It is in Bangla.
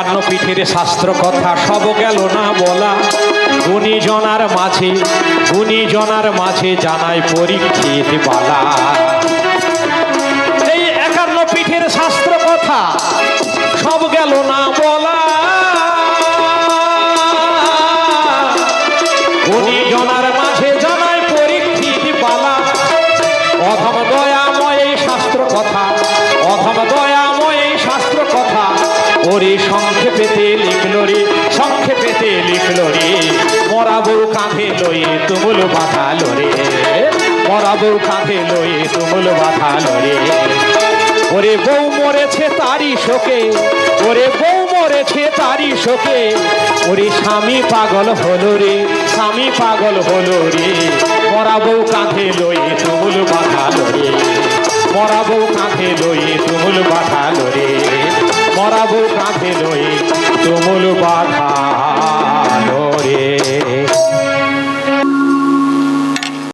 একান্ন পিঠের শাস্ত্র কথা। সব গেল না বলা। গুণীজনার মাঝে গুণীজনার মাঝে জানায় পরীক্ষিত বালা। ওরে সংক্ষেপেতে লিখলো রে সংক্ষেপেতে লিখলো রে মরা বউ কাঁধে লয়ে তুমুল বাঁধালো রে মরা বউ কাঁধে লয়ে তুমুল বাঁধালো রে ওরে বউ মরেছে তারই শোকে, ওরে বউ মরেছে তারই শোকে। ওরে স্বামী পাগল হলো রে, স্বামী পাগল হলো রে। মরা বউ কাঁধে লয়ে তুমুল বাঁধালো রে মরা বউ কাঁধে লয়ে তুমুল বাঁধালো বাঁধা